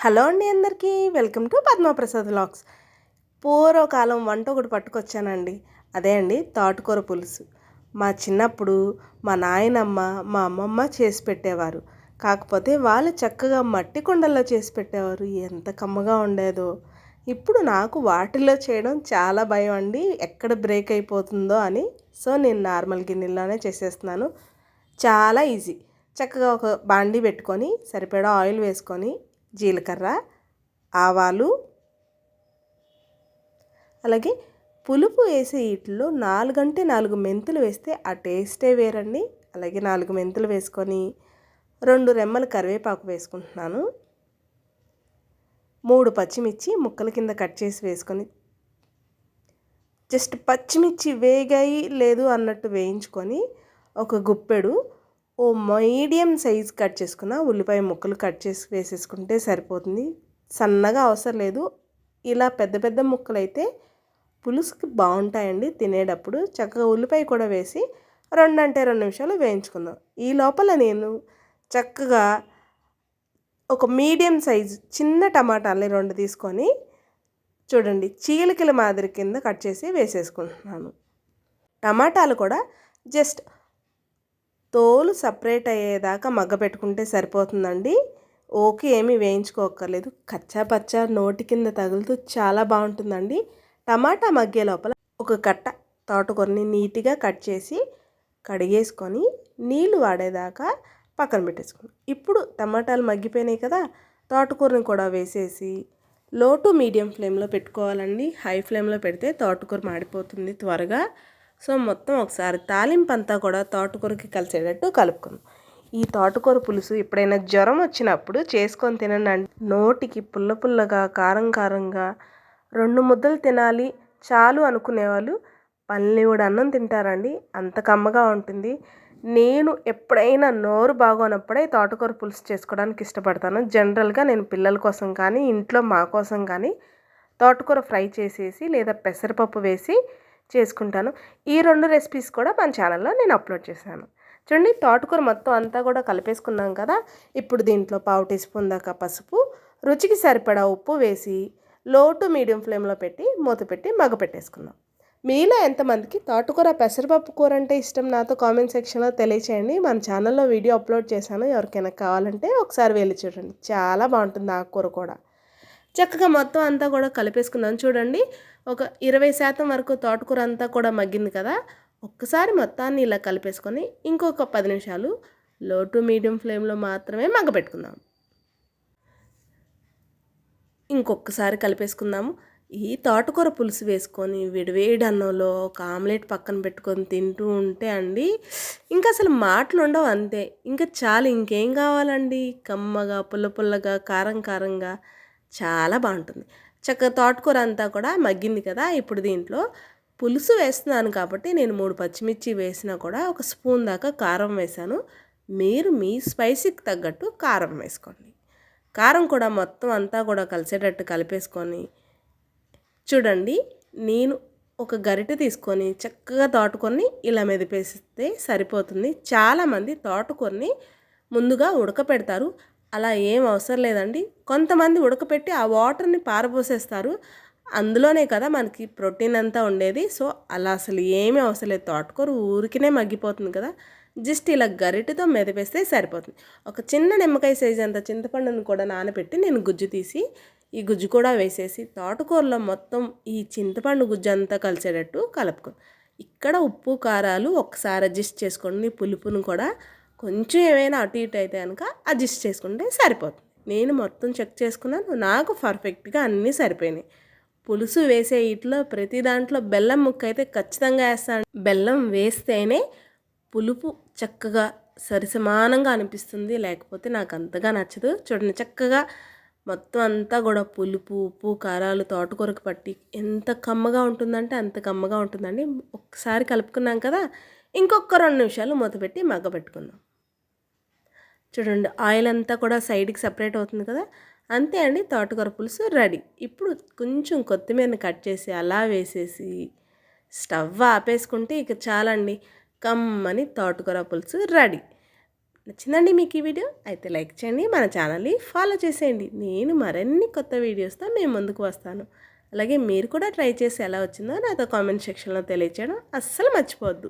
Hello అండి అందరికీ. Welcome to Padmaprasad vlogs. పూర్వకాలం వంట ఒకటి పట్టుకొచ్చానండి. అదే అండి తోటకూర పులుసు. మా చిన్నప్పుడు మా నాయనమ్మ మా అమ్మమ్మ చేసి పెట్టేవారు. కాకపోతే వాళ్ళు చక్కగా మట్టి కుండల్లో చేసి పెట్టేవారు. ఎంత కమ్మగా ఉండేదో. ఇప్పుడు నాకు వాటిల్లో చేయడం చాలా భయం అండి. ఎక్కడ బ్రేక్ అయిపోతుందో అని. సో నేను నార్మల్ గిన్నెల్లోనే చేసేస్తున్నాను. చాలా ఈజీ. చక్కగా ఒక బాండీ పెట్టుకొని సరిపడా ఆయిల్ వేసుకొని జీలకర్ర ఆవాలు అలాగే పులుపు వేసే వీటిలో నాలుగంటే నాలుగు మెంతులు వేస్తే ఆ టేస్టే వేరండి. అలాగే నాలుగు మెంతులు వేసుకొని రెండు రెమ్మల కరివేపాకు వేసుకుంటున్నాను. మూడు పచ్చిమిర్చి ముక్కల కింద కట్ చేసి వేసుకొని జస్ట్ పచ్చిమిర్చి వేగాయి లేదు అన్నట్టు వేయించుకొని ఒక గుప్పెడు ఓ మీడియం సైజ్ కట్ చేసుకున్న ఉల్లిపాయ ముక్కలు కట్ చేసి వేసేసుకుంటే సరిపోతుంది. సన్నగా అవసరం లేదు. ఇలా పెద్ద పెద్ద ముక్కలు అయితే పులుసుకి బాగుంటాయండి తినేటప్పుడు. చక్కగా ఉల్లిపాయ కూడా వేసి రెండు అంటే రెండు నిమిషాలు వేయించుకుందాం. ఈ లోపల నేను చక్కగా ఒక మీడియం సైజు చిన్న టమాటాలని రెండు తీసుకొని చూడండి చీలికల మాదిరి కింద కట్ చేసి వేసేసుకుంటున్నాను. టమాటాలు కూడా జస్ట్ తోలు సపరేట్ అయ్యేదాకా మగ్గ పెట్టుకుంటే సరిపోతుందండి. ఓకే ఏమీ వేయించుకోక్కర్లేదు. కచ్చా పచ్చా నోటి కింద తగులుతూ చాలా బాగుంటుందండి. టమాటా మగ్గే లోపల ఒక కట్ట తోటకూరని నీట్గా కట్ చేసి కడిగేసుకొని నీళ్ళు వాడేదాకా పక్కన పెట్టేసుకున్నాం. ఇప్పుడు టమాటాలు మగ్గిపోయినాయి కదా తోటకూరని కూడా వేసేసి లో టు మీడియం ఫ్లేమ్లో పెట్టుకోవాలండి. హై ఫ్లేమ్లో పెడితే తోటకూర మాడిపోతుంది త్వరగా. సో మొత్తం ఒకసారి తాలింపు అంతా కూడా తోటకూరకి కలిసేటట్టు కలుపుకుందాం. ఈ తోటకూర పులుసు ఎప్పుడైనా జ్వరం వచ్చినప్పుడు చేసుకొని తినండి. నోటికి పుల్ల పుల్లగా కారం కారంగా రెండు ముద్దలు తినాలి చాలు అనుకునేవాళ్ళు పల్లెవుడు అన్నం తింటారండి. అంత కమ్మగా ఉంటుంది. నేను ఎప్పుడైనా నోరు బాగోనప్పుడే తోటకూర పులుసు చేసుకోవడానికి ఇష్టపడతాను. జనరల్గా నేను పిల్లల కోసం కానీ ఇంట్లో మా కోసం కానీ తోటకూర ఫ్రై చేసేసి లేదా పెసరపప్పు వేసి చేసుకుంటాను. ఈ రెండు రెసిపీస్ కూడా మన ఛానల్లో నేను అప్లోడ్ చేశాను. చూడండి తోటకూర మొత్తం అంతా కూడా కలిపేసుకున్నాం కదా. ఇప్పుడు దీంట్లో పావు టీ స్పూన్ దాకా పసుపు రుచికి సరిపడా ఉప్పు వేసి లో టు మీడియం ఫ్లేమ్లో పెట్టి మూత పెట్టి మగ పెట్టేసుకుందాం. మీలో ఎంతమందికి తోటకూర పెసరపప్పు కూర అంటే ఇష్టం నాతో కామెంట్ సెక్షన్లో తెలియచేయండి. మన ఛానల్లో వీడియో అప్లోడ్ చేశాను. ఎవరికైనా కావాలంటే ఒకసారి వెళ్ళి చూడండి. చాలా బాగుంటుంది ఆకుకూర కూడా. చక్కగా మొత్తం అంతా కూడా కలిపేసుకుందాం. చూడండి ఒక ఇరవై శాతం వరకు తోటకూర అంతా కూడా మగ్గింది కదా. ఒక్కసారి మొత్తాన్ని ఇలా కలిపేసుకొని ఇంకొక పది నిమిషాలు లో టు మీడియం ఫ్లేమ్లో మాత్రమే మగ్గపెట్టుకుందాం. ఇంకొకసారి కలిపేసుకుందాము ఈ తోటకూర పులుసు వేసుకొని విడివేడి అన్నంలో ఒక ఆమ్లెట్ పక్కన పెట్టుకొని తింటూ ఉంటే అండి ఇంకా అసలు మాటలు ఉండవు అంతే. ఇంకా చాలు ఇంకేం కావాలండి? కమ్మగా పుల్ల పుల్లగా కారం కారంగా. చాలా బాగుంటుంది. చక్కగా తోటకూర అంతా కూడా మగ్గింది కదా ఇప్పుడు దీంట్లో పులుసు వేస్తున్నాను కాబట్టి నేను మూడు పచ్చిమిర్చి వేసినా కూడా ఒక స్పూన్ దాకా కారం వేసాను మీరు మీ స్పైసీకి తగ్గట్టు కారం వేసుకోండి. కారం కూడా మొత్తం అంతా కూడా కలిసేటట్టు కలిపేసుకొని చూడండి నేను ఒక గరిటె తీసుకొని చక్కగా తోటకొని ఇలా మెదిపేస్తే సరిపోతుంది. చాలామంది తోటకొని ముందుగా ఉడకపెడతారు. అలా ఏం అవసరం లేదండి. కొంతమంది ఉడకపెట్టి ఆ వాటర్ని పారబోసేస్తారు. అందులోనే కదా మనకి ప్రోటీన్ అంతా ఉండేది. సో అలా అసలు ఏమీ అవసరం లేదు. తోటకూర ఊరికినే మగ్గిపోతుంది కదా. జస్ట్ ఇలా గరిటతో మెదపేస్తే సరిపోతుంది. ఒక చిన్న నిమ్మకాయ సైజ్ అంత చింతపండుని కూడా నానబెట్టి నేను గుజ్జు తీసి ఈ గుజ్జు కూడా వేసేసి తోటకూరలో మొత్తం ఈ చింతపండు గుజ్జు అంతా కలిసేటట్టు కలుపుకో. ఇక్కడ ఉప్పు కారాలు ఒకసారి అడ్జస్ట్ చేసుకోండి. పులుపును కూడా కొంచెం ఏమైనా అటు ఇటు అయితే కనుక అడ్జస్ట్ చేసుకుంటే సరిపోతుంది. నేను మొత్తం చెక్ చేసుకున్నాను నాకు పర్ఫెక్ట్గా అన్నీ సరిపోయినాయి. పులుసు వేసే ఇట్లో ప్రతి దాంట్లో బెల్లం ముక్క అయితే ఖచ్చితంగా వేస్తాను. బెల్లం వేస్తేనే పులుపు చక్కగా సరిసమానంగా అనిపిస్తుంది లేకపోతే నాకు అంతగా నచ్చదు. చూడండి చక్కగా మొత్తం అంతా కూడా పులుపు ఉప్పు కారాలు తోటకూరకు పట్టి ఎంత కమ్మగా ఉంటుందంటే అంత కమ్మగా ఉంటుందండి. ఒకసారి కలుపుకున్నాం కదా ఇంకొక రెండు నిమిషాలు మూత పెట్టి మగ్గ పెట్టుకుందాం. చూడండి ఆయిల్ అంతా కూడా సైడ్కి సపరేట్ అవుతుంది కదా? అంతే అండి తోటకూర పులుసు రెడీ. ఇప్పుడు కొంచెం కొత్తిమీరని కట్ చేసి అలా వేసేసి స్టవ్ ఆపేసుకుంటే ఇక చాలండి కమ్మని తోటకూర పులుసు రెడీ. నచ్చిందండి మీకు ఈ వీడియో? అయితే లైక్ చేయండి మన ఛానల్ని ఫాలో చేసేయండి. నేను మరిన్ని కొత్త వీడియోస్తో మేము ముందుకు వస్తాను. అలాగే మీరు కూడా ట్రై చేసి ఎలా వచ్చిందో నాతో కామెంట్ సెక్షన్లో తెలియచేయడం అస్సలు మర్చిపోవద్దు.